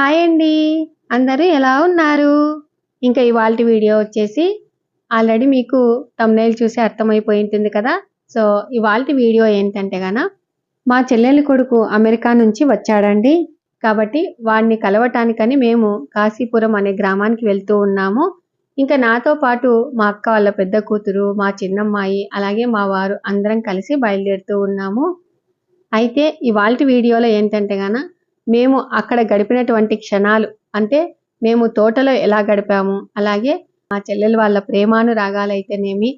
Hi అండి. అందరూ ఎలా ఉన్నారు? ఇంకా ఇవాళ వీడియో వచ్చేసి ఆల్రెడీ మీకు తమ్నైల్ చూసి అర్థమైపోయి ఉంటుంది కదా. సో ఇవాళ వీడియో ఏంటంటే గాన మా చెల్లెలి కొడుకు అమెరికా నుంచి వచ్చాడండి. కాబట్టి వాడిని కలవటానికని మేము కాశీపురం అనే గ్రామానికి వెళ్తూ ఉన్నాము. ఇంకా నాతో పాటు మా అక్క వాళ్ళ పెద్ద కూతురు మా చిన్నమ్మాయి అలాగే మా వారు అందరం కలిసి బయలుదేరుతూ ఉన్నాము. అయితే ఇవాళ వీడియోలో ఏంటంటే గాన మేము అక్కడ గడిపినటువంటి క్షణాలు అంటే మేము తోటలో ఎలా గడిపాము అలాగే మా చెల్లెలు వాళ్ళ ప్రేమానురాగాలైతేనేమి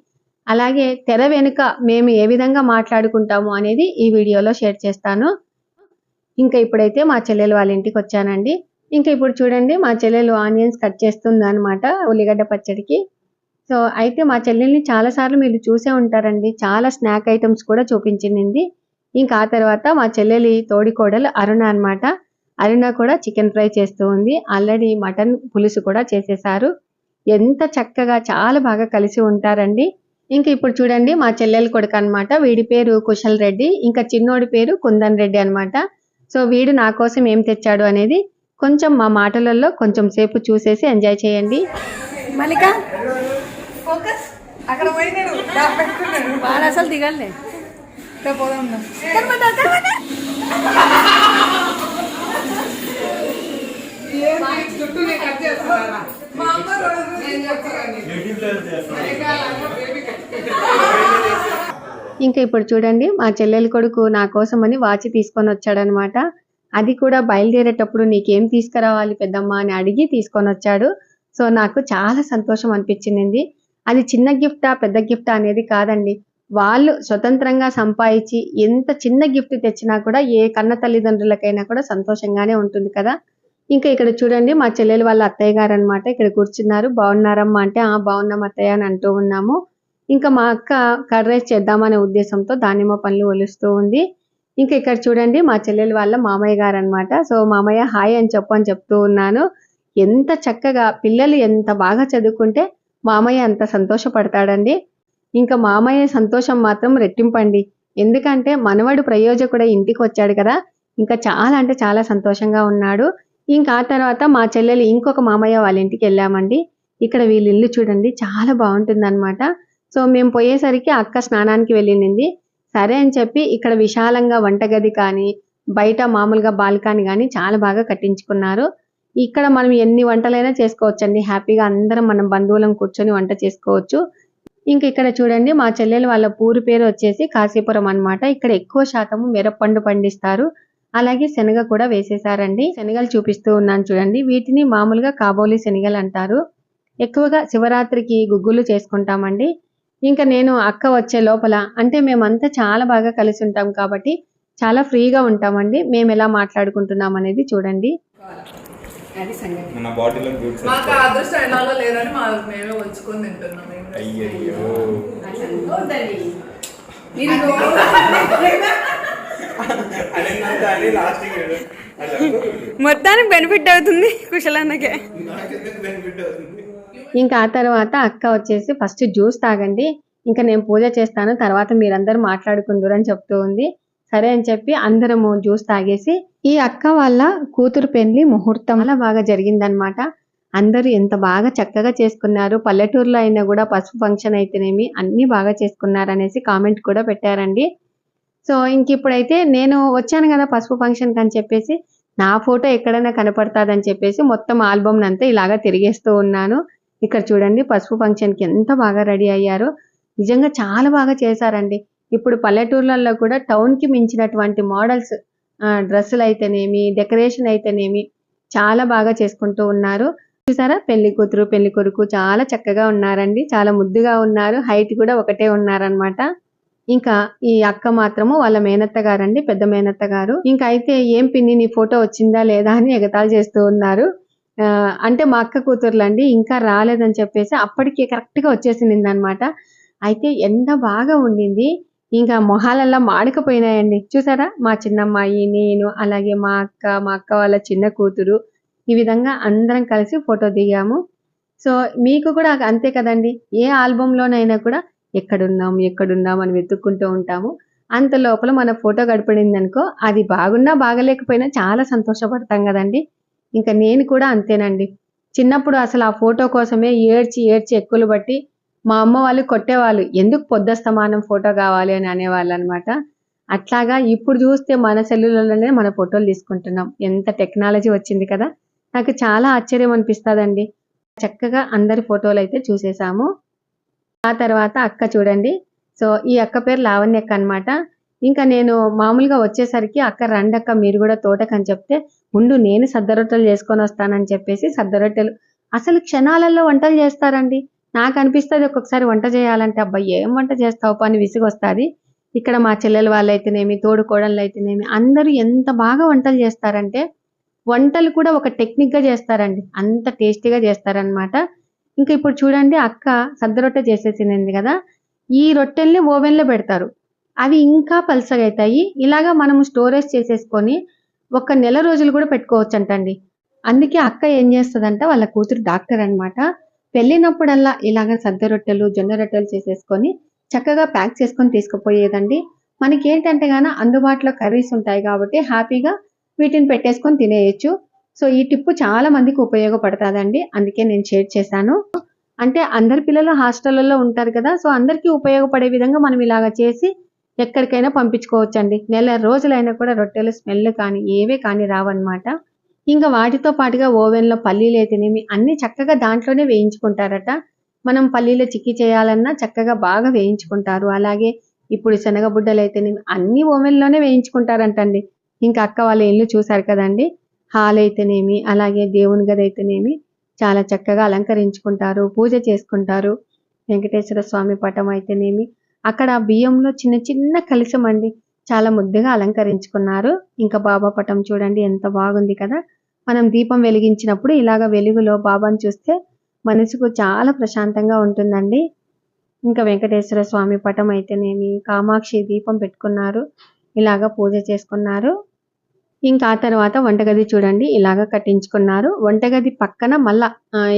అలాగే తెర వెనుక మేము ఏ విధంగా మాట్లాడుకుంటాము అనేది ఈ వీడియోలో షేర్ చేస్తాను. ఇంకా ఇప్పుడైతే మా చెల్లెలు వాళ్ళ ఇంటికి వచ్చానండి. ఇంకా ఇప్పుడు చూడండి మా చెల్లెలు ఆనియన్స్ కట్ చేస్తుంది అనమాట ఉల్లిగడ్డ పచ్చడికి. సో అయితే మా చెల్లెల్ని చాలాసార్లు మీరు చూసే ఉంటారండి. చాలా స్నాక్ ఐటమ్స్ కూడా చూపించింది. ఇంకా ఆ తర్వాత మా చెల్లెలి తోడికోడలు అరుణ అనమాట అరుణ కూడా చికెన్ ఫ్రై చేస్తూ ఉంది. ఆల్రెడీ మటన్ పులుసు కూడా చేసేసారు. ఎంత చక్కగా చాలా బాగా కలిసి ఉంటారండి. ఇంకా ఇప్పుడు చూడండి మా చెల్లెల కొడుకు అన్నమాట. వీడి పేరు కుశల్ రెడ్డి ఇంకా చిన్నోడి పేరు కుందన్ రెడ్డి అన్నమాట. సో వీడు నా కోసం ఏం తెచ్చాడు అనేది కొంచెం మా మాటలలో కొంచెం సేపు చూసేసి ఎంజాయ్ చేయండి. ఫోకస్. అక్కడ అసలు దిగలే. పోదాం నేను కట్ మా అమ్మ నేను చెప్తాను ఇంకా ఇప్పుడు చూడండి మా చెల్లెలి కొడుకు నా కోసం అని వాచి తీసుకొని వచ్చాడనమాట. అది కూడా బయలుదేరేటప్పుడు నీకేం తీసుకురావాలి పెద్దమ్మ అని అడిగి తీసుకొని వచ్చాడు. సో నాకు చాలా సంతోషం అనిపించింది. అది చిన్న గిఫ్టా పెద్ద గిఫ్టా అనేది కాదండి. వాళ్ళు స్వతంత్రంగా సంపాదించి ఎంత చిన్న గిఫ్ట్ తెచ్చినా కూడా ఏ కన్న తల్లిదండ్రులకైనా కూడా సంతోషంగానే ఉంటుంది కదా. ఇంకా ఇక్కడ చూడండి మా చెల్లెలు వాళ్ళ అత్తయ్య గారు అనమాట ఇక్కడ కూర్చున్నారు. బాగున్నారమ్మా అంటే ఆ బాగున్నాం అత్తయ్య అని అంటూ ఉన్నాము. ఇంకా మా అక్క కర్డ్ రైస్ చేద్దామనే ఉద్దేశంతో దానిమ్మ పనులు ఒలుస్తూ ఉంది. ఇంకా ఇక్కడ చూడండి మా చెల్లెలు వాళ్ళ మామయ్య గారు అనమాట సో మామయ్య హాయ్ అని చెప్పు అని చెప్తూ ఉన్నాను. ఎంత చక్కగా పిల్లలు ఎంత బాగా చదువుకుంటే మామయ్య అంత సంతోషపడతాడండి. ఇంకా మామయ్య సంతోషం మాత్రం రెట్టింపండి. ఎందుకంటే మనవడు ప్రయోజకుడ ఇంటికి వచ్చాడు కదా. ఇంకా చాలా అంటే చాలా సంతోషంగా ఉన్నాడు. ఇంకా ఆ తర్వాత మా చెల్లెలు ఇంకొక మామయ్య వాళ్ళ ఇంటికి వెళ్ళామండి. ఇక్కడ వీళ్ళ ఇల్లు చూడండి చాలా బాగుంటుంది సో మేము పోయేసరికి అక్క స్నానానికి వెళ్ళింది సరే అని చెప్పి ఇక్కడ విశాలంగా వంటగది కానీ బయట మామూలుగా బాల్కాని కానీ చాలా బాగా కట్టించుకున్నారు. ఇక్కడ మనం ఎన్ని వంటలైనా చేసుకోవచ్చండి. హ్యాపీగా అందరం మనం బంధువులం కూర్చొని వంట చేసుకోవచ్చు. ఇంకా ఇక్కడ చూడండి మా చెల్లెలు వాళ్ళ పూరు పేరు వచ్చేసి కాశీపురం అన్నమాట. ఇక్కడ ఎక్కువ శాతము మిరపండు పండిస్తారు. అలాగే శనగ కూడా వేసేసారండి. శనగలు చూపిస్తూ ఉన్నాను చూడండి. వీటిని మామూలుగా కాబోలి శనగలు అంటారు. ఎక్కువగా శివరాత్రికి గుగ్గులు చేసుకుంటామండి. ఇంకా నేను అక్క వచ్చే లోపల అంటే మేమంతా చాలా బాగా కలిసి ఉంటాం కాబట్టి చాలా ఫ్రీగా ఉంటామండి. మేము ఎలా మాట్లాడుకుంటున్నాం అనేది చూడండి. మాకు అదృష్టం ఎలాగో లేదని మా మేమే ఉంచుకొని తింటున్నాం. మేము. అయ్యయ్యో మొత్తానికి బెనిఫిట్ అవుతుంది కుశలన్నకే. నాకెందుకు బెనిఫిట్ అవుతుంది. ఇంకా ఆ తర్వాత అక్క వచ్చేసి ఫస్ట్ జ్యూస్ తాగండి ఇంకా నేను పూజ చేస్తాను తర్వాత మీరందరూ మాట్లాడుకుందరు అని చెప్తూ ఉంది. సరే అని చెప్పి అందరము జ్యూస్ తాగేసి ఈ అక్క వాళ్ళ కూతురు పెళ్ళి ముహూర్తం అలా బాగా జరిగిందనమాట అందరూ ఎంత బాగా చక్కగా చేసుకున్నారు. పల్లెటూరులో అయినా కూడా పసుపు ఫంక్షన్ అయితేనేమి అన్ని బాగా చేసుకున్నారు అనేసి కామెంట్ కూడా పెట్టారండి. సో ఇంక ఇప్పుడైతే నేను వచ్చాను కదా పసుపు ఫంక్షన్ అని చెప్పేసి నా ఫోటో ఎక్కడైనా కనపడతాదని చెప్పేసి మొత్తం ఆల్బమ్ని అంతా ఇలాగా తిరిగేస్తూ ఉన్నాను. ఇక్కడ చూడండి పసుపు ఫంక్షన్కి ఎంత బాగా రెడీ అయ్యారో. నిజంగా చాలా బాగా చేశారండి. ఇప్పుడు పల్లెటూర్లలో కూడా టౌన్కి మించినటువంటి మోడల్స్ డ్రెస్సులు అయితేనేమి డెకరేషన్ అయితేనేమి చాలా బాగా చేసుకుంటూ ఉన్నారు. చూసారా? పెళ్ళి కూతురు పెళ్ళి కొడుకు చాలా చక్కగా ఉన్నారండి. చాలా ముద్దుగా ఉన్నారు. హైట్ కూడా ఒకటే ఉన్నారనమాట ఇంకా ఈ అక్క మాత్రము వాళ్ళ మేనత్త గారండి పెద్ద మేనత్త గారు. ఇంకా అయితే ఏం పిన్ని నీ ఫోటో వచ్చిందా లేదా అని ఎగతాళి చేస్తూ ఉన్నారు. ఆ, అంటే మా అక్క కూతుర్లండి ఇంకా రాలేదని చెప్పేసి అప్పటికి కరెక్ట్గా వచ్చేసింది అనమాట అయితే ఎంత బాగా ఉండింది. ఇంకా మొహాలల్లా మాడకపోయినాయండి చూసారా? మా చిన్నమ్మాయి నేను అలాగే మా అక్క మా అక్క వాళ్ళ చిన్న కూతురు. ఈ విధంగా అందరం కలిసి ఫోటో దిగాము. సో మీకు కూడా అంతే కదండి. ఏ ఆల్బంలోనైనా కూడా ఎక్కడున్నాం ఎక్కడున్నాం అని వెతుక్కుంటూ ఉంటాము. అంత లోపల మన ఫోటో గడిపడింది అనుకో అది బాగున్నా బాగలేకపోయినా చాలా సంతోషపడతాం కదండి. ఇంకా నేను కూడా అంతేనండి. చిన్నప్పుడు అసలు ఆ ఫోటో కోసమే ఏడ్చి ఏడ్చి ఎక్కువలు బట్టి మా అమ్మ వాళ్ళు కొట్టేవాళ్ళు. ఎందుకు పొద్దస్తమానం ఫోటో కావాలి? అని అనేవాళ్ళు అనమాట అట్లాగా ఇప్పుడు చూస్తే మన సెల్లులలోనే మన ఫోటోలు తీసుకుంటున్నాం. ఎంత టెక్నాలజీ వచ్చింది కదా. నాకు చాలా ఆశ్చర్యం అనిపిస్తుందండి. చక్కగా అందరి ఫోటోలు అయితే చూసేసాము. ఆ తర్వాత అక్క చూడండి. సో ఈ అక్క పేరు లావణ్య అక్క అనమాట ఇంకా నేను మామూలుగా వచ్చేసరికి అక్క రండక్క మీరు కూడా తోటకని చెప్తే ముందు నేను సద్ద రొట్టెలు చేసుకొని వస్తానని చెప్పేసి సద్ద రొట్టెలు. అసలు క్షణాలలో వంటలు చేస్తారండి. నాకు అనిపిస్తుంది ఒక్కొక్కసారి వంట చేయాలంటే అబ్బాయి ఏం వంట చేస్తావు? పని విసుగొస్తుంది. ఇక్కడ మా చెల్లెల వాళ్ళు అయితేనేమి అయితేనేమి అందరూ ఎంత బాగా వంటలు చేస్తారంటే వంటలు కూడా ఒక టెక్నిక్గా చేస్తారండి. అంత టేస్టీగా చేస్తారనమాట ఇంకా ఇప్పుడు చూడండి అక్క సద్ద రొట్టె చేసేసింది కదా ఈ రొట్టెల్ని ఓవెన్లో పెడతారు. అవి ఇంకా పలసగా అవుతాయి. ఇలాగా మనం స్టోరేజ్ చేసేసుకొని ఒక నెల రోజులు కూడా పెట్టుకోవచ్చు అంటండి అందుకే అక్క ఏం చేస్తుందంట వాళ్ళ కూతురు డాక్టర్ అన్నమాట. పెళ్ళినప్పుడల్లా ఇలాగ సద్ద రొట్టెలు జొన్న రొట్టెలు చేసేసుకొని చక్కగా ప్యాక్ చేసుకొని తీసుకుపోయేదండి. మనకి ఏంటంటే గాన అందుబాటులో కర్రీస్ ఉంటాయి కాబట్టి హ్యాపీగా వీటిని పెట్టేసుకొని తినేయచ్చు. సో ఈ టిప్పు చాలా మందికి ఉపయోగపడుతుందండి. అందుకే నేను షేర్ చేశాను. అంటే అందరి పిల్లలు హాస్టల్లో ఉంటారు కదా సో అందరికీ ఉపయోగపడే విధంగా మనం ఇలాగ చేసి ఎక్కడికైనా పంపించుకోవచ్చండి. నెల రోజులైనా కూడా రొట్టెలు స్మెల్ కానీ ఏవే కానీ రావన్నమాట. ఇంకా వాటితో పాటుగా ఓవెన్లో పల్లీలు అయితేనేమి అన్ని చక్కగా దాంట్లోనే వేయించుకుంటారట. మనం పల్లీలు చిక్కి చేయాలన్నా చక్కగా బాగా వేయించుకుంటారు. అలాగే ఇప్పుడు శనగబుడ్డలు అయితేనేమి అన్ని ఓవెన్లోనే వేయించుకుంటారంటండి. ఇంకా అక్క వాళ్ళ ఇల్లు చూసారు కదండి. హాల్ అయితేనేమి అలాగే దేవుని గది అయితేనేమి చాలా చక్కగా అలంకరించుకుంటారు పూజ చేసుకుంటారు. వెంకటేశ్వర స్వామి పటం అయితేనేమి. అక్కడ బియ్యంలో చిన్న చిన్న కలిసం అండి చాలా ముద్దుగా అలంకరించుకున్నారు. ఇంకా బాబా పటం చూడండి ఎంత బాగుంది కదా. మనం దీపం వెలిగించినప్పుడు ఇలాగ వెలుగులో బాబాను చూస్తే మనసుకు చాలా ప్రశాంతంగా ఉంటుందండి. ఇంకా వెంకటేశ్వర స్వామి పటం అయితేనేమి కామాక్షి దీపం పెట్టుకున్నారు ఇలాగ పూజ చేసుకున్నారు. ఇంకా ఆ తర్వాత వంటగది చూడండి ఇలాగ కట్టించుకున్నారు. వంటగది పక్కన మళ్ళా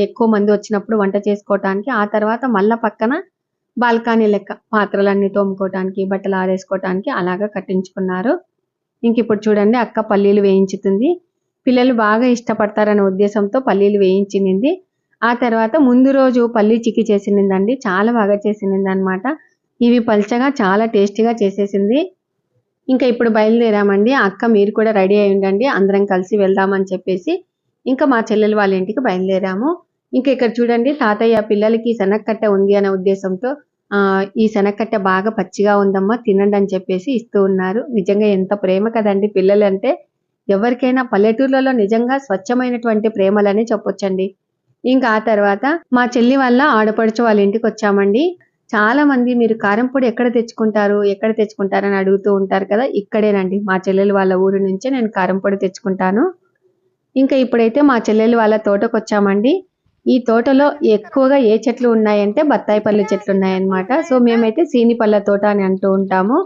ఎక్కువ మంది వచ్చినప్పుడు వంట చేసుకోవటానికి ఆ తర్వాత మళ్ళా పక్కన బాల్కనీ లెక్క పాత్రలన్నీ తోముకోవటానికి బట్టలు ఆరేసుకోవటానికి అలాగా కట్టించుకున్నారు. ఇంక ఇప్పుడు చూడండి అక్క పల్లీలు వేయించుతుంది. పిల్లలు బాగా ఇష్టపడతారనే ఉద్దేశంతో పల్లీలు వేయించింది ఆ తర్వాత ముందు రోజు పల్లీ చిక్కి చేసిందండి చాలా బాగా చేసింది అనమాట ఇవి పల్చగా చాలా టేస్టీగా చేసేసింది. ఇంకా ఇప్పుడు బయలుదేరామండి. అక్క మీరు కూడా రెడీ అయి ఉండండి. అందరం కలిసి వెళ్దామని చెప్పేసి ఇంకా మా చెల్లెలు వాళ్ళ ఇంటికి బయలుదేరాము. ఇంకా ఇక్కడ చూడండి తాతయ్య పిల్లలకి శనక్కట్ట ఉంది అనే ఉద్దేశంతో ఈ శనక్కట్ట బాగా పచ్చిగా ఉందమ్మా తినండి అని చెప్పేసి ఇస్తూ ఉన్నారు. నిజంగా ఎంత ప్రేమ కదండి పిల్లలు అంటే ఎవరికైనా పల్లెటూర్లలో నిజంగా స్వచ్ఛమైనటువంటి ప్రేమలనే చెప్పొచ్చండి. ఇంకా ఆ తర్వాత మా చెల్లి వల్ల ఆడపడుచు వాళ్ళ ఇంటికి వచ్చామండి. చాలా మంది మీరు కారం పొడి ఎక్కడ తెచ్చుకుంటారు ఎక్కడ తెచ్చుకుంటారు అని అడుగుతూ ఉంటారు కదా ఇక్కడేనండి. మా చెల్లెలు వాళ్ళ ఊరు నుంచే నేను కారం పొడి తెచ్చుకుంటాను. ఇంకా ఇప్పుడైతే మా చెల్లెలు వాళ్ళ తోటకు వచ్చామండి ఈ తోటలో ఎక్కువగా ఏ చెట్లు ఉన్నాయంటే బత్తాయి పళ్ళు చెట్లు ఉన్నాయన్నమాట. సో మేమైతే సీని పళ్ళ తోట అని అంటూ ఉంటాము.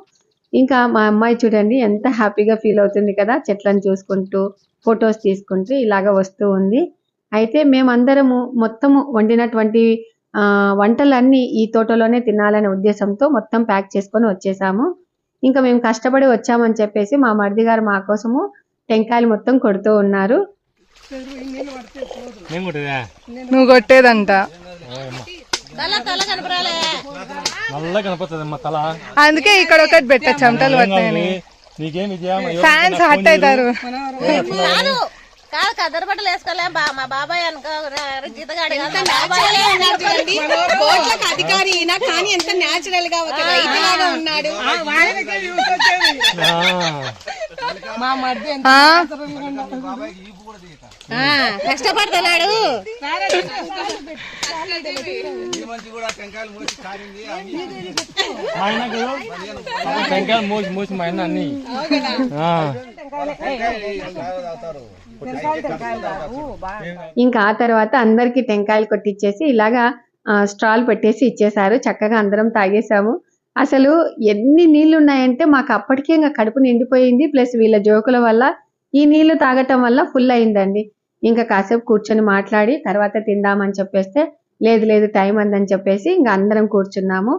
ఇంకా మా అమ్మాయి చూడండి ఎంత హ్యాపీగా ఫీల్ అవుతుంది కదా చెట్లను చూసుకుంటూ ఫొటోస్ తీసుకుంటూ ఇలాగ వస్తూ ఉంది. అయితే మేమందరము మొత్తము వండినటువంటి వంటలన్నీ ఈ తోటలోనే తినాలనే ఉద్దేశంతో మొత్తం ప్యాక్ చేసుకొని వచ్చేసాము. ఇంకా మేము కష్టపడి వచ్చామని చెప్పేసి మా మరిది గారు మా కోసము టెంకాయలు మొత్తం కొడుతూ ఉన్నారు. నువ్వు కొట్టేదంట. అందుకే ఇక్కడ ఒకటి పెట్ట చెమటలు విజయం? ఫ్యాన్స్ హట్ అవుతారు. కాదు కాదు కద్దరు బట్టలు వేసుకోలే బా మా బాబాయ్ అనుకో జీతగాడు కోట్లకు అధికారి అయినా కానీ ఎంత న్యాచురల్గా ఒక ఉన్నాడు. మా మధ్య కష్టపడుతున్నాడు. టెంకాయలు మోసి మోసి మా ఆయన అన్ని. ఇంకా ఆ తర్వాత అందరికి టెంకాయలు కొట్టించేసి ఇలాగా స్ట్రాల్ పెట్టేసి ఇచ్చేసారు చక్కగా అందరం తాగేసాము అసలు ఎన్ని నీళ్ళు ఉన్నాయంటే మాకు అప్పటికే ఇంకా కడుపు నిండిపోయింది. ప్లస్ వీళ్ళ జోకుల వల్ల ఈ నీళ్ళు తాగటం వల్ల ఫుల్ అయిందండి. ఇంకా కాసేపు కూర్చొని మాట్లాడి తర్వాత తిందామని చెప్పేస్తే లేదు లేదు టైం అందని చెప్పేసి ఇంకా అందరం కూర్చున్నాము.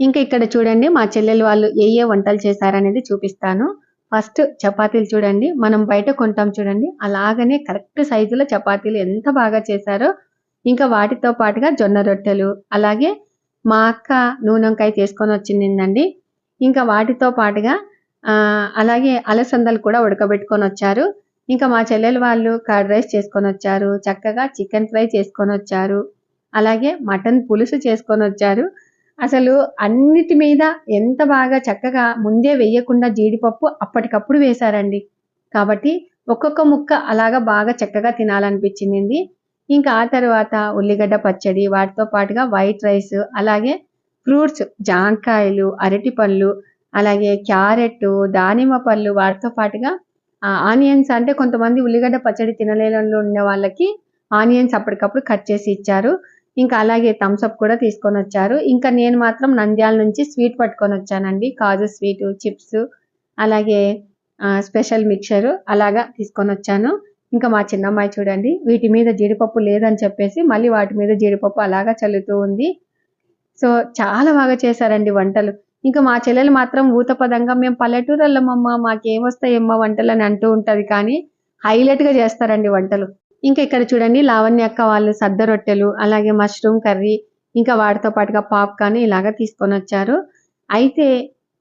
ఇంకా ఇక్కడ చూడండి మా చెల్లెలు వాళ్ళు ఏ ఏ వంటలు చేశారనేది చూపిస్తాను. ఫస్ట్ చపాతీలు చూడండి మనం బయట కొంటాం చూడండి అలాగనే కరెక్ట్ సైజులో చపాతీలు ఎంత బాగా చేశారో. ఇంకా వాటితో పాటుగా జొన్న రొట్టెలు అలాగే మా అక్క నూనెంకాయ తీసుకొని వచ్చిందండి. ఇంకా వాటితో పాటుగా ఆ, అలాగే అలసందలు కూడా ఉడకబెట్టుకొని వచ్చారు. ఇంకా మా చెల్లెలు వాళ్ళు కర్డ్ రైస్ చేసుకొని వచ్చారు చక్కగా చికెన్ ఫ్రై చేసుకొని వచ్చారు అలాగే మటన్ పులుసు చేసుకొని వచ్చారు. అసలు అన్నిటి మీద ఎంత బాగా చక్కగా ముందే వేయకుండా జీడిపప్పు అప్పటికప్పుడు వేశారండి. కాబట్టి ఒక్కొక్క ముక్క అలాగా బాగా చక్కగా తినాలనిపించింది. ఇంకా ఆ తర్వాత ఉల్లిగడ్డ పచ్చడి వాటితో పాటుగా వైట్ రైస్ అలాగే ఫ్రూట్స్ జాంకాయలు అరటి పళ్ళు అలాగే క్యారెట్ దానిమ్మ పళ్ళు వాటితో పాటుగా ఆనియన్స్ అంటే కొంతమంది ఉల్లిగడ్డ పచ్చడి తినలేని ఉన్న వాళ్ళకి ఆనియన్స్ అప్పటికప్పుడు కట్ చేసి ఇచ్చారు. ఇంకా అలాగే థమ్స్అప్ కూడా తీసుకొని వచ్చారు. ఇంకా నేను మాత్రం నంద్యాల నుంచి స్వీట్ పట్టుకొని వచ్చానండి. కాజు స్వీటు చిప్స్ అలాగే స్పెషల్ మిక్చర్ అలాగా తీసుకొని వచ్చాను. ఇంకా మా చిన్నమ్మాయి చూడండి వీటి మీద జీడిపప్పు లేదని చెప్పేసి మళ్ళీ వాటి మీద జీడిపప్పు అలాగా చల్లుతూ ఉంది. సో చాలా బాగా చేశారండి వంటలు. ఇంకా మా చెల్లెలు మాత్రం ఊతపదంగా మేము పల్లెటూరల్లమ్మమ్మ మాకేం వస్తాయమ్మా వంటలు అని అంటూ ఉంటుంది. కానీ హైలైట్గా చేస్తారండి వంటలు. ఇంకా ఇక్కడ చూడండి లావణ్య అక్క వాళ్ళు సద్ద రొట్టెలు అలాగే మష్రూమ్ కర్రీ ఇంకా వాటితో పాటుగా పాప్కార్న్ ఇలాగా తీసుకొని వచ్చారు అయితే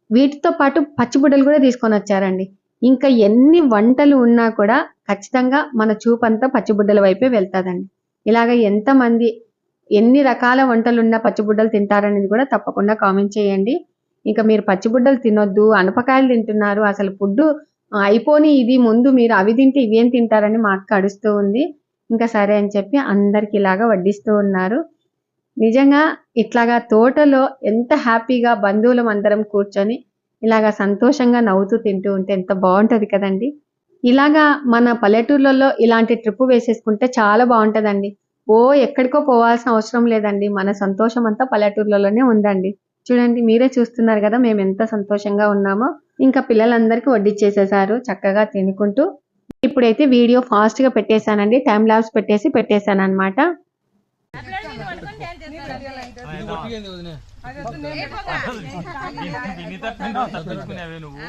వీటితో పాటు పచ్చిబుడ్డలు కూడా తీసుకొని వచ్చారండి ఇంకా ఎన్ని వంటలు ఉన్నా కూడా ఖచ్చితంగా మన చూపంతా పచ్చిబుడ్డల వైపే వెళ్తాదండి. ఇలాగ ఎంతమంది ఎన్ని రకాల వంటలు ఉన్న పచ్చిబుడ్డలు తింటారనేది కూడా తప్పకుండా కామెంట్ చేయండి. ఇంకా మీరు పచ్చిబుడ్డలు తినొద్దు అనపకాయలు తింటున్నారు అసలు ఫుడ్ అయిపోని ఇది ముందు మీరు అవి తింటే ఇవేం తింటారని మా అక్క అడుస్తూ ఉంది. ఇంకా సరే అని చెప్పి అందరికి ఇలాగా వడ్డిస్తూ ఉన్నారు. నిజంగా ఇట్లాగా తోటలో ఎంత హ్యాపీగా బంధువులం అందరం కూర్చొని ఇలాగా సంతోషంగా నవ్వుతూ తింటూ ఉంటే ఎంత బాగుంటుంది కదండి. ఇలాగా మన పల్లెటూర్లలో ఇలాంటి ట్రిప్ వేసేసుకుంటే చాలా బాగుంటుందండి. ఓ ఎక్కడికో పోవాల్సిన అవసరం లేదండి. మన సంతోషం అంతా పల్లెటూర్లలోనే ఉందండి. చూడండి మీరే చూస్తున్నారు కదా మేము ఎంత సంతోషంగా ఉన్నామో. ఇంకా పిల్లలందరికీ వడ్డిచ్చేసేసారు చక్కగా తినుకుంటూ. ఇప్పుడైతే వీడియో ఫాస్ట్గా పెట్టేశానండి టైం లాబ్స్ పెట్టేసి పెట్టేశాను అనమాట నువ్వు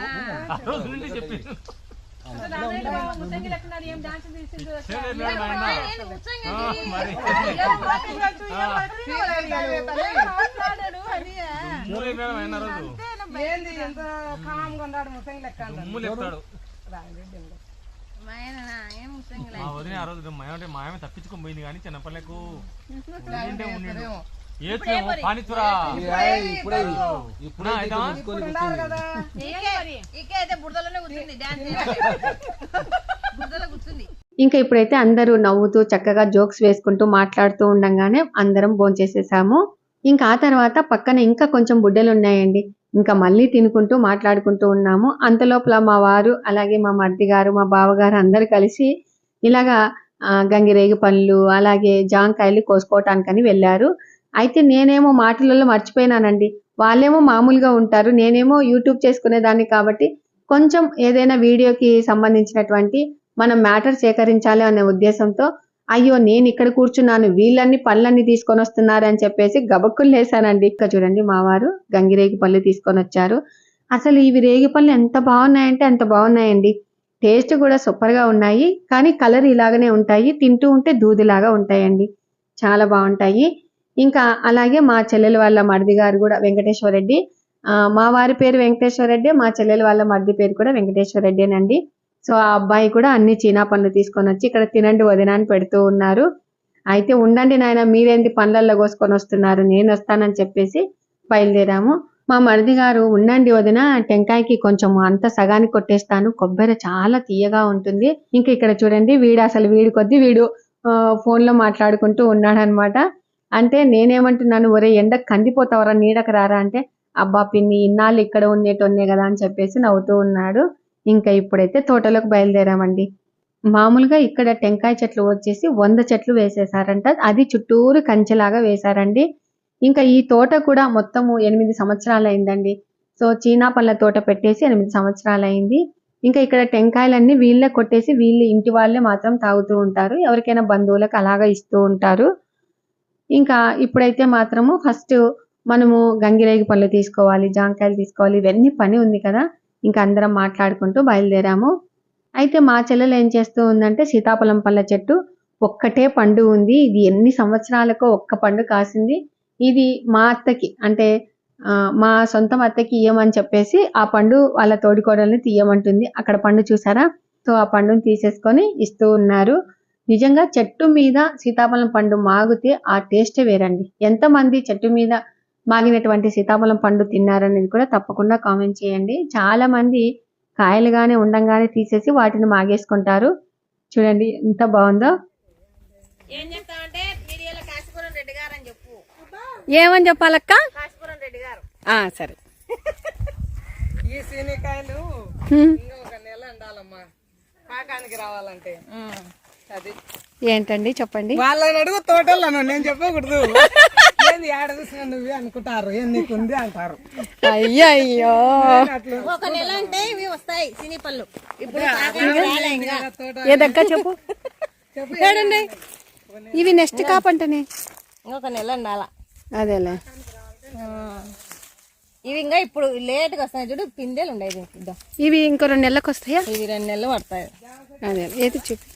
ఏంది ఎంత కామ్గా ఉన్నాడు లెక్క వదిన ఆ రోజు మాయమే తప్పించుకొని పోయింది కానీ చిన్నపల్లెకు ఉండిండు ఇకే ఇప్పుడైతే అందరూ నవ్వుతూ చక్కగా జోక్స్ వేసుకుంటూ మాట్లాడుతూ ఉండంగానే అందరం భోంచేసేసాము. ఇంకా ఆ తర్వాత పక్కన ఇంకా కొంచెం బుడ్డలు ఉన్నాయండి. ఇంకా మళ్ళీ తినుకుంటూ మాట్లాడుకుంటూ ఉన్నాము. అంతలోపల మా వారు అలాగే మా మర్ది గారు మా బావగారు అందరు కలిసి ఇలాగా గంగిరేగి పళ్ళు అలాగే జాంకాయలు కోసుకోవటానికని వెళ్ళారు. అయితే నేనేమో మాటలలో మర్చిపోయినానండి. వాళ్ళేమో మామూలుగా ఉంటారు. నేనేమో యూట్యూబ్ చేసుకునేదాన్ని కాబట్టి కొంచెం ఏదైనా వీడియోకి సంబంధించినటువంటి మనం మ్యాటర్ సేకరించాలి అనే ఉద్దేశంతో అయ్యో నేను ఇక్కడ కూర్చున్నాను వీళ్ళన్ని పళ్ళన్ని తీసుకొని వస్తున్నారు అని చెప్పేసి గబక్కులు లేసానండి ఇక్కడ చూడండి మా వారు గంగిరేగి పళ్ళు తీసుకొని వచ్చారు. అసలు ఇవి రేగి పళ్ళు ఎంత బాగున్నాయంటే అంత బాగున్నాయండి. టేస్ట్ కూడా సూపర్గా ఉన్నాయి. కానీ కలర్ ఇలాగనే ఉంటాయి. తింటూ ఉంటే దూదిలాగా ఉంటాయండి. చాలా బాగుంటాయి. ఇంకా అలాగే మా చెల్లెల వాళ్ళ మరిది గారు కూడా వెంకటేశ్వర రెడ్డి. మా వారి పేరు వెంకటేశ్వర రెడ్డి మా చెల్లెల వాళ్ళ మరిది పేరు కూడా వెంకటేశ్వర రెడ్డేనండి. సో ఆ అబ్బాయి కూడా అన్ని చీనా పండ్లు తీసుకొని వచ్చి ఇక్కడ తినండి వదిన అని పెడుతూ ఉన్నారు. అయితే ఉండండి నాయన మీరేంటి పండ్లల్లో కోసుకొని వస్తున్నారు నేను వస్తానని చెప్పేసి బయలుదేరాము. మా మరిది గారు ఉండండి వదిన టెంకాయకి కొంచెం అంత సగానికి కొట్టేస్తాను కొబ్బరి చాలా తీయగా ఉంటుంది. ఇంకా ఇక్కడ చూడండి వీడు అసలు వీడి కొద్ది వీడు ఫోన్లో మాట్లాడుకుంటూ ఉన్నాడనమాట. అంటే నేనేమంటున్నాను ఒరే ఎండ కందిపోతావరా నీడకు రారా? అంటే అబ్బా పిన్ని ఇన్నాళ్ళు ఇక్కడ ఉండేటోన్నే కదా అని చెప్పేసి నవ్వుతూ ఉన్నాడు. ఇంకా ఇప్పుడైతే తోటలోకి బయలుదేరామండి. మామూలుగా ఇక్కడ టెంకాయ చెట్లు వచ్చేసి వంద చెట్లు వేసేసారంట అది చుట్టూరు కంచెలాగా వేశారండి. ఇంకా ఈ తోట కూడా మొత్తము ఎనిమిది సంవత్సరాలు అయిందండి సో చీనా పళ్ళ తోట పెట్టేసి ఎనిమిది సంవత్సరాలు అయింది ఇంకా ఇక్కడ టెంకాయలన్నీ వీళ్ళే కొట్టేసి వీళ్ళు ఇంటి వాళ్ళే మాత్రం తాగుతూ ఉంటారు. ఎవరికైనా బంధువులకు అలాగా ఇస్తూ ఉంటారు. ఇంకా ఇప్పుడైతే మాత్రము ఫస్ట్ మనము గంగిరేగి పళ్ళు తీసుకోవాలి జాంకాయలు తీసుకోవాలి ఇవన్నీ పని ఉంది కదా. ఇంకా అందరం మాట్లాడుకుంటూ బయలుదేరాము. అయితే మా చెల్లెలు ఏం చేస్తూ ఉందంటే సీతాఫలం పళ్ళ చెట్టు ఒక్కటే పండు ఉంది. ఇది ఎన్ని సంవత్సరాలకో ఒక్క పండు కాసింది. ఇది మా అత్తకి అంటే మా సొంతం అత్తకి ఇయ్యమని చెప్పేసి ఆ పండు వాళ్ళ తోడికోడల్ని తీయమంటుంది. అక్కడ పండు చూసారా? సో ఆ పండుని తీసేసుకొని ఇస్తూ ఉన్నారు. నిజంగా చెట్టు మీద సీతాఫలం పండు మాగితే ఆ టేస్టే వేరండి. ఎంతమంది చెట్టు మీద మాగినటువంటి సీతాఫలం పండు తిన్నారనేది కూడా తప్పకుండా కామెంట్ చేయండి. చాలా మంది కాయలుగానే ఉండంగానే తీసేసి వాటిని మాగేసుకుంటారు. చూడండి ఎంత బాగుందో. ఏం చెప్తామంటే వీడియోలో కాశీపురం రెడ్డి గారు అని చెప్పు. ఏమని చెప్పాలక్క? కాశీపురం రెడ్డి గారు. ఆ, సరే. ఈ సీనికాయలు ఇంకా ఒక నెల ఉండాలమ్మా. పాకానికి రావాలంటే. ఏంటండి? చెప్పండి. వాళ్ళని అడుగు తోటలను నేను చెప్పకూడదు. ఏంది ఏడ చూసినా నువ్వే అనుకుంటారు ఏం నీకుంది అంటారు. అయ్యో అయ్యో ఒక నెల అంటే ఇవి వస్తాయి సినీ పళ్ళు. ఇప్పుడు ఏదక్క చెప్పు? ఏడండి? ఇవి నెక్స్ట్ కాపంటనే ఇంకొక నెల ఉండాల. అదేలే. ఇవి ఇంకా ఇప్పుడు లేట్గా వస్తాయి చూడు పిందెలు ఉండేది ఇవి ఇంకో రెండు నెలలకు వస్తాయా? ఇవి రెండు నెలలు పడతాయి. అదే ఏది చూపి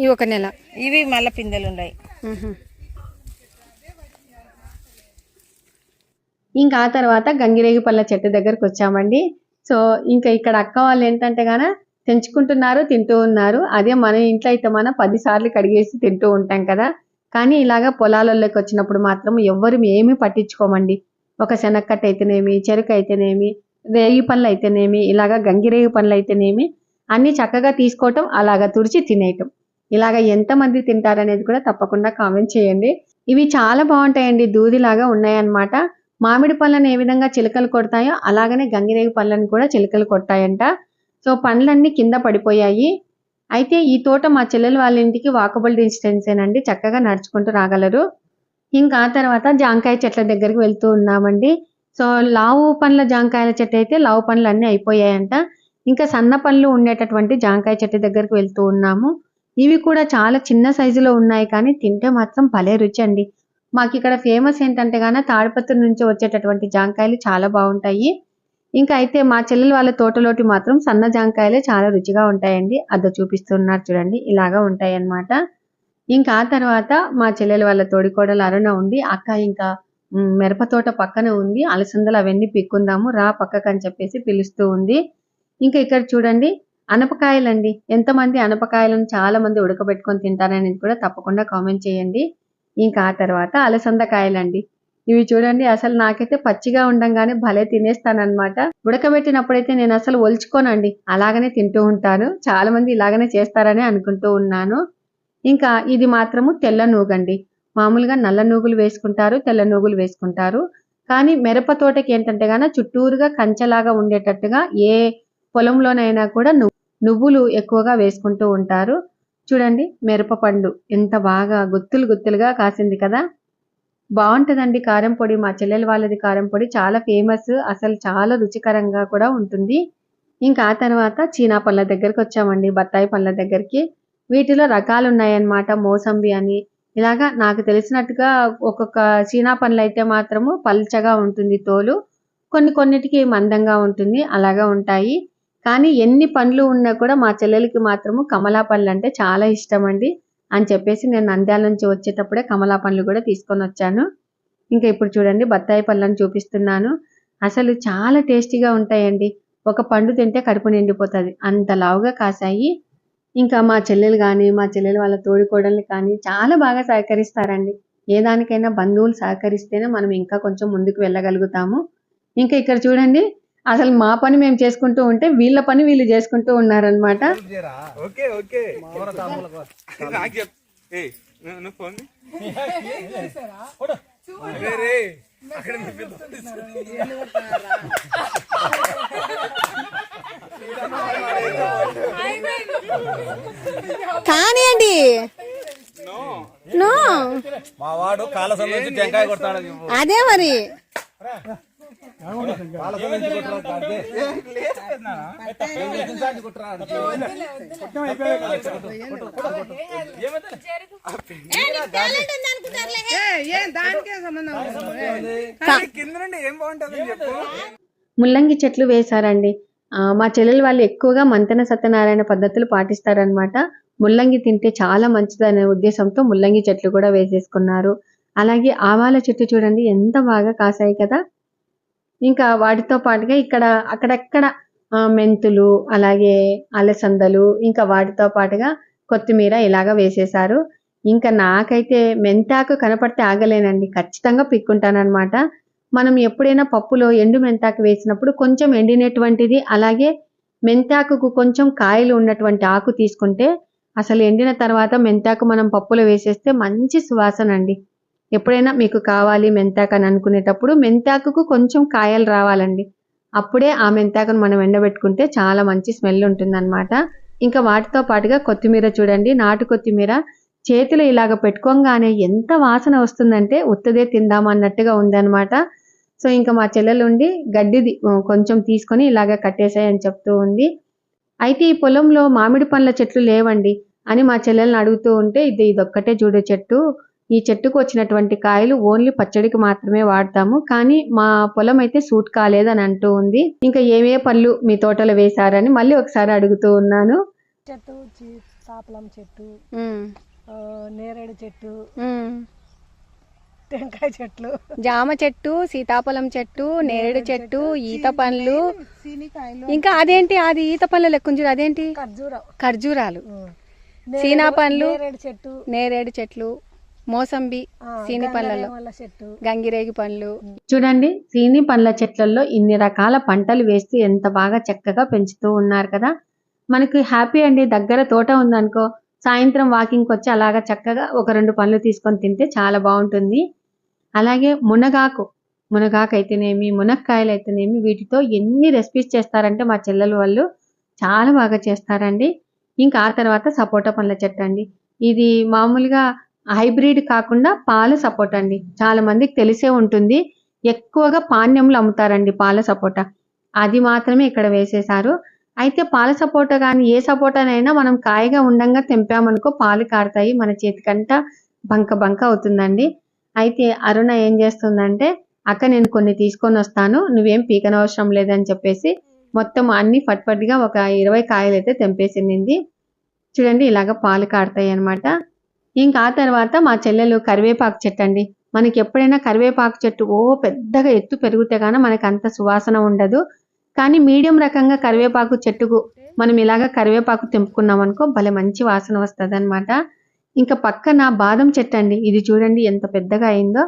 ఇవి ఒక నెల. ఇవి మళ్ళీ పిందెలు ఉన్నాయి. ఇంకా ఆ తర్వాత గంగిరేగి పళ్ళ చెట్టు దగ్గరకు వచ్చామండి. సో ఇంకా ఇక్కడ అక్క వాళ్ళు ఏంటంటే గాన తెంచుకుంటున్నారు తింటూ ఉన్నారు. అదే మన ఇంట్లో అయితే మనం పది సార్లు కడిగేసి తింటూ ఉంటాం కదా. కానీ ఇలాగా పొలాలలోకి వచ్చినప్పుడు మాత్రం ఎవ్వరు ఏమీ పట్టించుకోమండి. ఒక శనక్కట్టు అయితేనేమి చెరుకు అయితేనేమి రేగి పళ్ళు అయితేనేమి ఇలాగా గంగిరేగి పళ్ళు అయితేనేమి అన్ని చక్కగా తీసుకోవటం అలాగా తుడిచి తినేయటం. ఇలాగ ఎంతమంది తింటారనేది కూడా తప్పకుండా కామెంట్ చేయండి. ఇవి చాలా బాగుంటాయండి దూదిలాగా ఉన్నాయన్నమాట. మామిడి పళ్ళను ఏ విధంగా చిలకలు కొడతాయో అలాగనే గంగిరేగి పళ్ళను కూడా చిలకలు కొట్టాయంట. సో పండ్లన్నీ కింద పడిపోయాయి. అయితే ఈ తోట మా చెల్లెలు వాళ్ళ ఇంటికి వాకబుల్ డిస్టెన్సేనండి చక్కగా నడుచుకుంటూ రాగలరు. ఇంకా ఆ తర్వాత జాంకాయ చెట్ల దగ్గరికి వెళ్తూ ఉన్నామండి. సో లావు పండ్ల జాంకాయల చెట్టు అయితే లావు పండ్లు అన్నీ అయిపోయాయంట. ఇంకా సన్న పండ్లు ఉండేటటువంటి జాంకాయ చెట్టు దగ్గరికి వెళ్తూ ఉన్నాము. ఇవి కూడా చాలా చిన్న సైజులో ఉన్నాయి కానీ తింటే మాత్రం భలే రుచి అండి మాకు ఇక్కడ ఫేమస్ ఏంటంటే గాన తాడిపత్రి నుంచి వచ్చేటటువంటి జాంకాయలు చాలా బాగుంటాయి. ఇంకా అయితే మా చెల్లెలు వాళ్ళ తోటలోటి మాత్రం సన్న జాంకాయలే చాలా రుచిగా ఉంటాయండి. అద్ద చూపిస్తున్నారు చూడండి ఇలాగా ఉంటాయి అన్నమాట ఇంకా ఆ తర్వాత మా చెల్లెలు వాళ్ళ తోడికోడలు అరుణ ఉండి అక్క ఇంకా మిరప తోట పక్కన ఉంది. అలసందలు అవన్నీ పిక్కుందాము రా పక్కకు అని చెప్పేసి పిలుస్తూ ఉంది. ఇంకా ఇక్కడ చూడండి అనపకాయలండి. ఎంతమంది అనపకాయలను చాలా మంది ఉడకబెట్టుకొని తింటారనేది కూడా తప్పకుండా కామెంట్ చేయండి. ఇంకా ఆ తర్వాత అలసందకాయలండి. ఇవి చూడండి అసలు నాకైతే పచ్చిగా ఉండంగానే భలే తినేస్తానమాట ఉడకబెట్టినప్పుడైతే నేను అసలు ఒలుచుకోనండి. అలాగనే తింటూ ఉంటాను. చాలా మంది ఇలాగనే చేస్తారని అనుకుంటూ ఉన్నాను. ఇంకా ఇది మాత్రము తెల్ల నూగండి. మామూలుగా నల్ల నూగులు వేసుకుంటారు తెల్ల నూగులు వేసుకుంటారు. కానీ మిరప తోటకి ఏంటంటే గాన చుట్టూరుగా కంచెలాగా ఉండేటట్టుగా ఏ పొలంలోనైనా కూడా నువ్వు నువ్వులు ఎక్కువగా వేసుకుంటూ ఉంటారు. చూడండి మిరపపండు ఎంత బాగా గుత్తులు గుత్తులుగా కాసింది కదా. బాగుంటుందండి కారం పొడి. మా చెల్లెల వాళ్ళది కారం పొడి చాలా ఫేమస్ అసలు చాలా రుచికరంగా కూడా ఉంటుంది. ఇంకా ఆ తర్వాత చీనా పళ్ళ దగ్గరికి వచ్చామండి బత్తాయి పళ్ళ దగ్గరికి. వీటిలో రకాలు ఉన్నాయన్నమాట మోసంబి అని. ఇలాగా నాకు తెలిసినట్టుగా ఒక్కొక్క చీనా పండ్లు అయితే మాత్రము పల్చగా ఉంటుంది తోలు. కొన్ని కొన్నిటికి మందంగా ఉంటుంది అలాగా ఉంటాయి. కానీ ఎన్ని పండ్లు ఉన్నా కూడా మా చెల్లెలకి మాత్రము కమలా పళ్ళు అంటే చాలా ఇష్టం అండి అని చెప్పేసి నేను నంద్యాల నుంచి వచ్చేటప్పుడే కమలా పండ్లు కూడా తీసుకొని వచ్చాను. ఇంకా ఇప్పుడు చూడండి బత్తాయి పళ్ళని చూపిస్తున్నాను. అసలు చాలా టేస్టీగా ఉంటాయండి. ఒక పండు తింటే కడుపు నిండిపోతుంది. అంత లావుగా కాసాయి. ఇంకా మా చెల్లెలు కానీ మా చెల్లెలు వాళ్ళ తోడికోడళ్ళు కానీ చాలా బాగా సహకరిస్తారండి. ఏ దానికైనా బంధువులు సహకరిస్తేనే మనం ఇంకా కొంచెం ముందుకు వెళ్ళగలుగుతాము. ఇంకా ఇక్కడ చూడండి అసలు మా పని మేము చేసుకుంటూ ఉంటే వీళ్ళ పని వీళ్ళు చేసుకుంటూ ఉన్నారనమాట ఓకే ఓకే. నాకు చెప్. ఏయ్ నువ్వు నువ్వు ఫోన్ రే రే. అక్కడ కానివ్వండి నో. మా వాడు కాల నుంచి టెంకాయ కొడతాడు అదే మరి. ముల్లంగి చెట్లు వేశారండి. ఆ, మా చెల్లెలు వాళ్ళు ఎక్కువగా మంతెన సత్యనారాయణ పద్ధతులు పాటిస్తారనమాట ముల్లంగి తింటే చాలా మంచిదనే ఉద్దేశంతో ముల్లంగి చెట్లు కూడా వేసేసుకున్నారు. అలాగే ఆవాల చెట్టు చూడండి ఎంత బాగా కాసాయి కదా. ఇంకా వాటితో పాటుగా ఇక్కడ అక్కడక్కడ మెంతులు అలాగే అలసందలు ఇంకా వాటితో పాటుగా కొత్తిమీర ఇలాగా వేసేశారు. ఇంకా నాకైతే మెంతాకు కనపడితే ఆగలేనండి. ఖచ్చితంగా పిక్కుంటానమాట మనం ఎప్పుడైనా పప్పులో ఎండు మెంతాకు వేసినప్పుడు కొంచెం ఎండినటువంటిది అలాగే మెంతాకుకు కొంచెం కాయలు ఉన్నటువంటి ఆకు తీసుకుంటే అసలు ఎండిన తర్వాత మెంతాకు మనం పప్పులో వేసేస్తే మంచి సువాసన అండి. ఎప్పుడైనా మీకు కావాలి మెంతాకు అని అనుకునేటప్పుడు మెంతాకుకు కొంచెం కాయలు రావాలండి. అప్పుడే ఆ మెంతాకును మనం ఎండబెట్టుకుంటే చాలా మంచి స్మెల్ ఉంటుందన్నమాట. ఇంకా వాటితో పాటుగా కొత్తిమీర చూడండి. నాటు కొత్తిమీర చేతిలో ఇలాగ పెట్టుకోగానే ఎంత వాసన వస్తుందంటే ఉత్తదే తిందామన్నట్టుగా ఉందన్నమాట. సో ఇంకా మా చెల్లెలు ఉండి గడ్డిది కొంచెం తీసుకొని ఇలాగ కట్టేసాయని చెప్తూ ఉంది. అయితే ఈ పొలంలో మామిడి పండ్ల చెట్లు లేవండి అని మా చెల్లెల్ని అడుగుతూ ఉంటే ఇది ఇదొక్కటే చూడు చెట్టు. ఈ చెట్టుకు వచ్చినటువంటి కాయలు ఓన్లీ పచ్చడికి మాత్రమే వాడతాము. కానీ మా పొలం అయితే సూట్ కాలేదని అంటూ ఉంది. ఇంకా ఏమే పళ్ళు మీ తోటలో వేశారని మళ్ళీ ఒకసారి అడుగుతూ ఉన్నాను. చెట్టు సాపలం చెట్టు నేరేడు చెట్టు టెంకాయ చెట్లు. జామ చెట్టు సీతాఫలం చెట్టు నేరేడు చెట్టు ఈత పండ్లు. ఇంకా అదేంటి? అది ఈత పండ్ల లెక్కుంజు అదేంటి? ఖర్జూరం. ఖర్జూరాలు. సీనా పండ్లు నేరేడు చెట్టు. నేరేడు చెట్లు. మోసంబి సీని పండ్లలో చెట్టు. గంగిరేగి పండ్లు. చూడండి సీని పండ్ల చెట్లలో ఇన్ని రకాల పంటలు వేస్తూ ఎంత బాగా చక్కగా పెంచుతూ ఉన్నారు కదా. మనకి హ్యాపీ అండి దగ్గర తోట ఉందనుకో సాయంత్రం వాకింగ్కి వచ్చి అలాగా చక్కగా ఒక రెండు పండ్లు తీసుకొని తింటే చాలా బాగుంటుంది. అలాగే మునగాకు మునగాకు అయితేనేమి మునక్కాయలు అయితేనేమి వీటితో ఎన్ని రెసిపీస్ చేస్తారంటే మా చెల్లెలు వాళ్ళు చాలా బాగా చేస్తారండి. ఇంకా ఆ తర్వాత సపోటా పండ్ల చెట్టు అండి ఇది మామూలుగా హైబ్రిడ్ కాకుండా పాల సపోటా అండి. చాలా మందికి తెలిసే ఉంటుంది. ఎక్కువగా పాణ్యంలో అమ్ముతారండి పాల సపోటా. అది మాత్రమే ఇక్కడ వేసేశారు. అయితే పాల సపోటా కానీ ఏ సపోటానైనా మనం కాయగా ఉండంగా తెంపామనుకో పాలు కారుతాయి. మన చేతికంట బంక బంక అవుతుందండి. అయితే అరుణ ఏం చేస్తుందంటే అక్క నేను కొన్ని తీసుకొని వస్తాను. నువ్వేం పీకనవసరం లేదని చెప్పేసి మొత్తం అన్ని ఫట్ఫట్గా ఒక ఇరవై కాయలు అయితే తెంపేసింది చూడండి ఇలాగ పాలు కారుతాయి అన్నమాట. ఇంకా ఆ తర్వాత మా చెల్లెలు కరివేపాకు చెట్టు అండి మనకి ఎప్పుడైనా కరివేపాకు చెట్టు ఓ పెద్దగా ఎత్తు పెరిగితే కానీ మనకి అంత సువాసన ఉండదు. కానీ మీడియం రకంగా కరివేపాకు చెట్టుకు మనం ఇలాగ కరివేపాకు తెంపుకున్నాం అనుకో భలే మంచి వాసన వస్తుంది ఇంకా పక్కన బాదం చెట్టు అండి ఇది చూడండి ఎంత పెద్దగా అయిందో.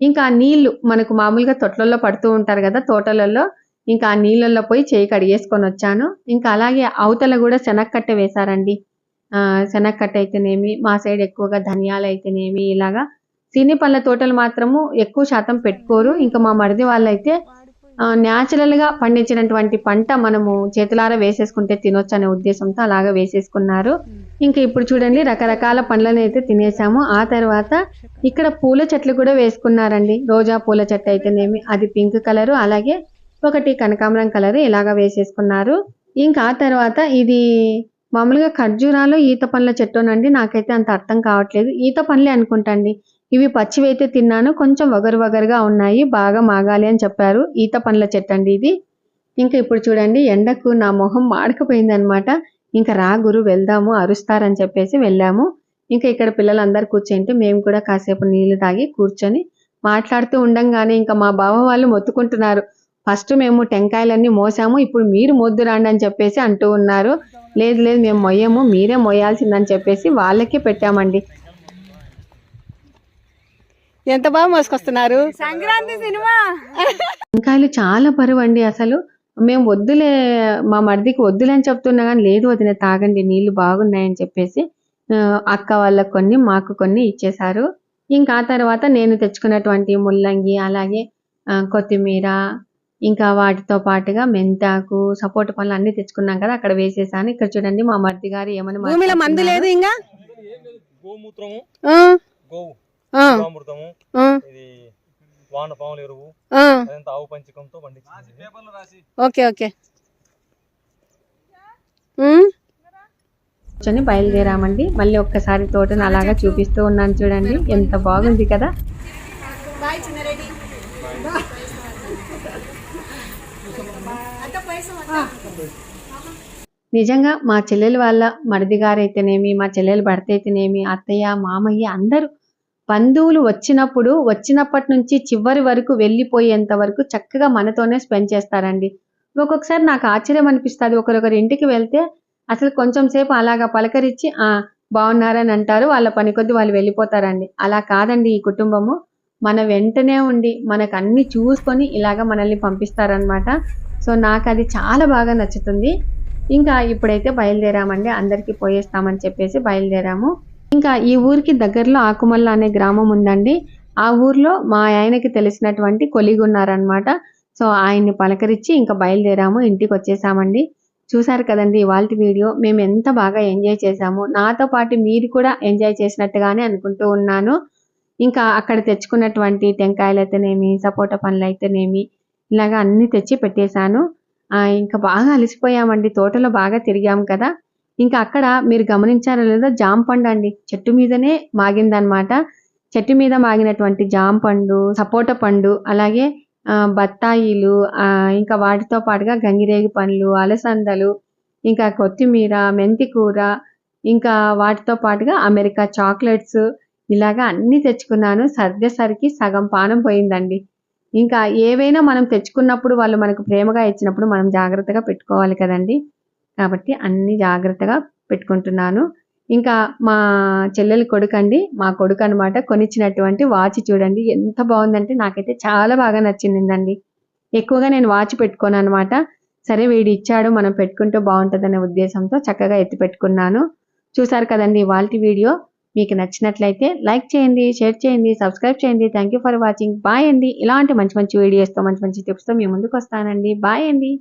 ఇంకా ఆ నీళ్ళు మనకు మామూలుగా తొట్లలో పడుతూ ఉంటారు కదా తోటలలో. ఇంకా ఆ నీళ్ళల్లో పోయి చేయి కడిగేసుకొని వచ్చాను. ఇంకా అలాగే అవతల కూడా శనక్కట్ట వేశారండి. శనక్కట్ట అయితేనేమి మా సైడ్ ఎక్కువగా ధనియాలు అయితేనేమి ఇలాగా సినీ పళ్ళ తోటలు మాత్రము ఎక్కువ శాతం పెట్టుకోరు. ఇంకా మా మరిది వాళ్ళైతే న్యాచురల్గా పండించినటువంటి పంట మనము చేతులారా వేసేసుకుంటే తినొచ్చు అనే ఉద్దేశంతో అలాగ వేసేసుకున్నారు. ఇంకా ఇప్పుడు చూడండి రకరకాల పండ్లను అయితే తినేసాము. ఆ తర్వాత ఇక్కడ పూల చెట్లు కూడా వేసుకున్నారండి. రోజా పూల చెట్టు అయితేనేమి అది పింక్ కలర్ అలాగే ఒకటి కనకాంబరం కలరు ఇలాగా వేసేసుకున్నారు. ఇంకా ఆ తర్వాత ఇది మామూలుగా ఖర్జూరాలు ఈత పండ్ల చెట్టునండి నాకైతే అంత అర్థం కావట్లేదు. ఈత పండ్లే అనుకుంటండి. ఇవి పచ్చివైతే తిన్నాను కొంచెం వగరు వగరుగా ఉన్నాయి బాగా మాగాలి అని చెప్పారు. ఈత పండ్ల చెట్టు అండి ఇది. ఇంకా ఇప్పుడు చూడండి ఎండకు నా మొహం మాడకపోయింది అనమాట ఇంకా రా గురు వెళ్దాము అరుస్తారని చెప్పేసి వెళ్ళాము. ఇంకా ఇక్కడ పిల్లలందరూ కూర్చుంటే మేము కూడా కాసేపు నీళ్ళు తాగి కూర్చొని మాట్లాడుతూ ఉండంగానే ఇంకా మా బావ వాళ్ళు మొత్తుకుంటున్నారు. ఫస్ట్ మేము టెంకాయలన్నీ మోసాము. ఇప్పుడు మీరు మొద్దు రాండి అని చెప్పేసి అంటూ ఉన్నారు. లేదు లేదు మేము మొయ్యము. మీరే మొయ్యాల్సిందని చెప్పేసి వాళ్ళకే పెట్టామండి. ఎంత బాగా మోసుకొస్తున్నారు? టెంకాయలు చాలా బరువు అండి అసలు. మేము వద్దులే మా మరిదికి వద్దులే అని చెప్తున్నా కానీ లేదు వదిన తాగండి నీళ్ళు బాగున్నాయని చెప్పేసి అక్క వాళ్ళకు కొన్ని మాకు కొన్ని ఇచ్చేశారు. ఇంకా ఆ తర్వాత నేను తెచ్చుకున్నటువంటి ముల్లంగి అలాగే కొత్తిమీర ఇంకా వాటితో పాటుగా మెంతాకు సపోటా పళ్ళు అన్ని తెచ్చుకున్నాం కదా అక్కడ వేసేసాను. ఇక్కడ చూడండి మా మరిది గారు ఏమని భూమిలో మందు లేదు ఇంకా? గోమూత్రము ఆ, గోవు ఆ, గోమూత్రము ఆ. ఇది వాన పాముల ఎరువు ఆ, అదంతా ఆవు పంచకంతో పండించింది ఓకే ఓకే. ఉమ్, కూర్చొని బయలుదేరామండి. మళ్ళీ ఒక్కసారి తోటను అలాగా చూపిస్తూ ఉన్నాను చూడండి. ఎంత బాగుంది కదా. నిజంగా మా చెల్లెలు వాళ్ళ మరిది గారైతేనేమి మా చెల్లెలు భర్త అయితేనేమి అత్తయ్య మామయ్య అందరూ బంధువులు వచ్చినప్పుడు వచ్చినప్పటి నుంచి చివరి వరకు వెళ్ళిపోయేంత వరకు చక్కగా మనతోనే స్పెండ్ చేస్తారండి. ఒక్కొక్కసారి నాకు ఆశ్చర్యం అనిపిస్తుంది. ఒకరొకరి ఇంటికి వెళ్తే అసలు కొంచెం సేపు అలాగా పలకరించి ఆ బాగున్నారని అంటారు. వాళ్ళ పని కొద్ది వాళ్ళు వెళ్ళిపోతారండి. అలా కాదండి ఈ కుటుంబము. మన వెంటనే ఉండి మనకు అన్ని చూసుకొని ఇలాగ మనల్ని పంపిస్తారనమాట సో నాకు అది చాలా బాగా నచ్చుతుంది. ఇంకా ఇప్పుడైతే బయలుదేరామండి. అందరికీ పోయేస్తామని చెప్పేసి బయలుదేరాము. ఇంకా ఈ ఊరికి దగ్గరలో ఆకుమల్ల అనే గ్రామం ఉందండి. ఆ ఊర్లో మా ఆయనకి తెలిసినటువంటి కొలిగి ఉన్నారనమాట సో ఆయన్ని పలకరించి ఇంకా బయలుదేరాము ఇంటికి వచ్చేసామండి. చూసారు కదండి ఇవాళ వీడియో. మేము ఎంత బాగా ఎంజాయ్ చేసాము నాతో పాటు మీరు కూడా ఎంజాయ్ చేసినట్టుగానే అనుకుంటూ ఉన్నాను. ఇంకా అక్కడ తెచ్చుకున్నటువంటి టెంకాయలు అయితేనేమి సపోటా పండ్లు అయితేనేమి ఇలాగా అన్ని తెచ్చి పెట్టేశాను. ఇంకా బాగా అలసిపోయామండి. తోటలో బాగా తిరిగాం కదా. ఇంకా అక్కడ మీరు గమనించారో లేదో జామ పండు అండి. చెట్టు మీదనే మాగిందనమాట చెట్టు మీద మాగినటువంటి జామ పండు సపోటా పండు అలాగే బత్తాయిలు ఇంకా వాటితో పాటుగా గంగిరేగి పండ్లు అలసందలు ఇంకా కొత్తిమీర మెంతి కూర ఇంకా వాటితో పాటుగా అమెరికా చాక్లెట్స్ ఇలాగా అన్ని తెచ్చుకున్నాను. సర్దేసరికి సగం పానం పోయిందండి. ఇంకా ఏవైనా మనం తెచ్చుకున్నప్పుడు వాళ్ళు మనకు ప్రేమగా ఇచ్చినప్పుడు మనం జాగ్రత్తగా పెట్టుకోవాలి కదండి. కాబట్టి అన్ని జాగ్రత్తగా పెట్టుకుంటున్నాను. ఇంకా మా చెల్లెలు కొడుకు అండి మా కొడుకు అనమాట కొనిచ్చినటువంటి వాచ్ చూడండి ఎంత బాగుందంటే నాకైతే చాలా బాగా నచ్చిందండి. ఎక్కువగా నేను వాచ్ పెట్టుకోను అనమాట సరే వీడు ఇచ్చాడు మనం పెట్టుకుంటే బాగుంటుందనే ఉద్దేశంతో చక్కగా ఎత్తి పెట్టుకున్నాను. చూసారు కదండి వాళ్ళ వీడియో. మీకు నచ్చినట్లయితే లైక్ చేయండి షేర్ చేయండి సబ్స్క్రైబ్ చేయండి. Thank you for watching bye అండి. ఇలాంటి మంచి మంచి వీడియోస్తో మంచి మంచి టిప్స్తో మీ ముందుకు వస్తానండి. బాయ్ అండి.